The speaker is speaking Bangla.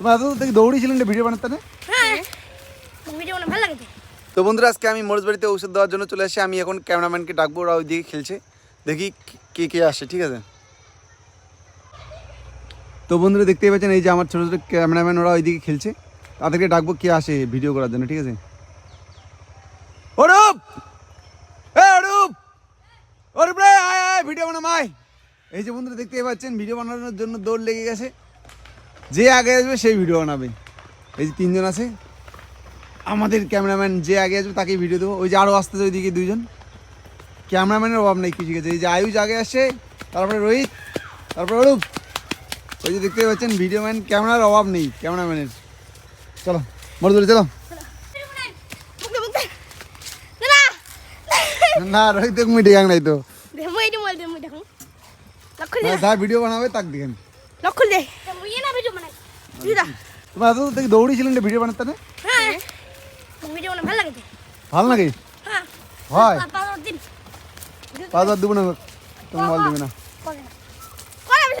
তোমার এত থেকে দৌড়িয়েছিলেন ভিডিও বানাতে? না হ্যাঁ। ভিডিও বানা ভালো লাগে তো বন্ধুরা আজকে আমি মরুজ বাড়িতে ওষুধ দেওয়ার জন্য চলে আসি। আমি এখন ক্যামেরাম্যানকে ডাকবো ওরা ওইদিকে খেলছে। দেখি কে কে আসে ঠিক আছে? তো বন্ধুরা দেখতেই পাচ্ছেন এই যে আমার ছোটো ছোটো ক্যামেরাম্যান ওরা ওইদিকে খেলছে। তাদেরকে ডাকবো কে আসে ভিডিও করার জন্য ঠিক আছে? অরূপ! এ অরূপ! অরূপ রে আয় আয় ভিডিও বানাম আয়। এই যে বন্ধুরা দেখতেই পাচ্ছেন ভিডিও বানানোর জন্য দৌড় লেগে গেছে। যে আগে আসবে সেই ভিডিও বানাবে। এই যে তিনজন আছে আমাদের ক্যামেরাম্যান যে আগে আসবে তাকেই ভিডিও দেবো। ওই যে আরও আসতেছে ওইদিকে দুইজন। ক্যামেরাম্যানের অভাব নেই কিছু কিছু এই যে আয়ুষ আগে আসছে তারপরে রোহিত তারপরে অরূপ। ওই যে দেখতে পাচ্ছেন ভিডিও ম্যান ক্যামেরার অভাব নেই ক্যামেরাম্যানের চলো চলো মুখে মুখে দাদা না রোহিত মিটে গাং নাই তো। ভিডিও বানাবে তাক দেখেন। লক্ষ্য দে। তোমার এত থেকে দৌড়িয়েছিলেন ভিডিও বানাতে না হ্যাঁ ভিডিও ভালো লাগে ভালো নাকি হ্যাঁ হয় পাঁচ হাজার দেবো না তুমি বল দিবে না